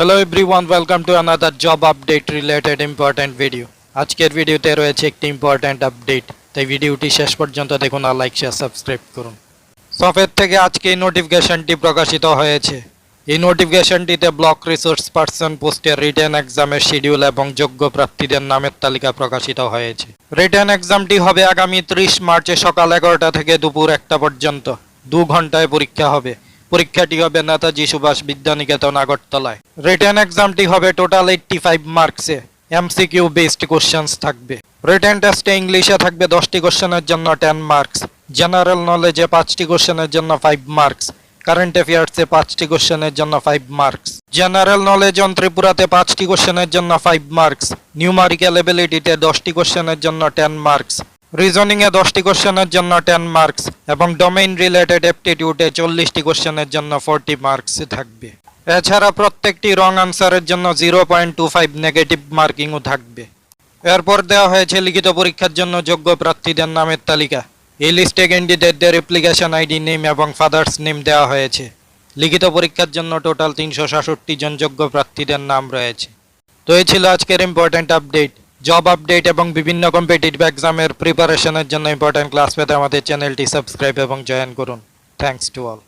Hello everyone welcome to another job update related important video আজকের ভিডিওতে রয়েছে একটি ইম্পর্ট্যান্ট আপডেট তাই ভিডিওটি শেষ পর্যন্ত দেখুন আর লাইক শেয়ার সাবস্ক্রাইব করুন। সফের থেকে আজকে এই নোটিফিকেশনটি প্রকাশিত হয়েছে। এই নোটিফিকেশনটিতে ব্লক রিসোর্স পার্সন পোস্টের রিটেন এক্সামের শিডিউল এবং যোগ্য প্রার্থীদের নামের তালিকা প্রকাশিত হয়েছে। রিটেন এক্সামটি হবে আগামী ত্রিশ মার্চে সকাল এগারোটা থেকে দুপুর একটা পর্যন্ত। দু ঘন্টায় পরীক্ষা হবে। পরীক্ষাটি হবে নেতাজি সুভাষ বিদ্যানিকেতন আগরতলায়। রিটেন এক্সামটি হবে টোটাল এইটটি ফাইভ মার্কসে এমসিকিউ বেসড কোশ্চেন্স থাকবে। রিটেন টেস্টে ইংলিশে থাকবে দশটি কোশ্চেনের জন্য টেন মার্কস জেনারেল নলেজে পাঁচটি কোশ্চেনের জন্য ফাইভ মার্কস কারেন্ট অ্যাফেয়ার্সে পাঁচটি কোশ্চেনের জন্য five marks general knowledge on ত্রিপুরাতে পাঁচটি কোশ্চেনের জন্য ফাইভ মার্কস নিউমারিক্যাল এবিলিটিতে দশটি কোশ্চেনের জন্য টেন মার্কস রিজনিং এ দশটি কোশ্চেনের জন্য টেন মার্কস এবং ডোমেইন রিলেটেড অ্যাপটিটিউডে চল্লিশটি কোশ্চেনের জন্য ফোরটি মার্কস থাকবে। এছাড়া প্রত্যেকটি রং আনসারের জন্য zero point two five negative মার্কিংও থাকবে। এরপর দেওয়া হয়েছে লিখিত পরীক্ষার জন্য যোগ্য প্রার্থীদের নামের তালিকা। এই লিস্টে ক্যান্ডিডেটদের অ্যাপ্লিকেশন আইডি নেম এবং ফাদার্স নেম দেওয়া হয়েছে। লিখিত পরীক্ষার জন্য টোটাল তিনশো সাতষট্টি জন যোগ্য প্রার্থীদের নাম রয়েছে। তো এই ছিল আজকের ইম্পর্ট্যান্ট আপডেট জব আপডেট এবং বিভিন্ন কম্পিটিটিভ এক্সামের প্রিপারেশনের জন্য ইম্পর্ট্যান্ট ক্লাস পেতে আমাদের চ্যানেলটি সাবস্ক্রাইব এবং জয়েন করুন। Thanks to all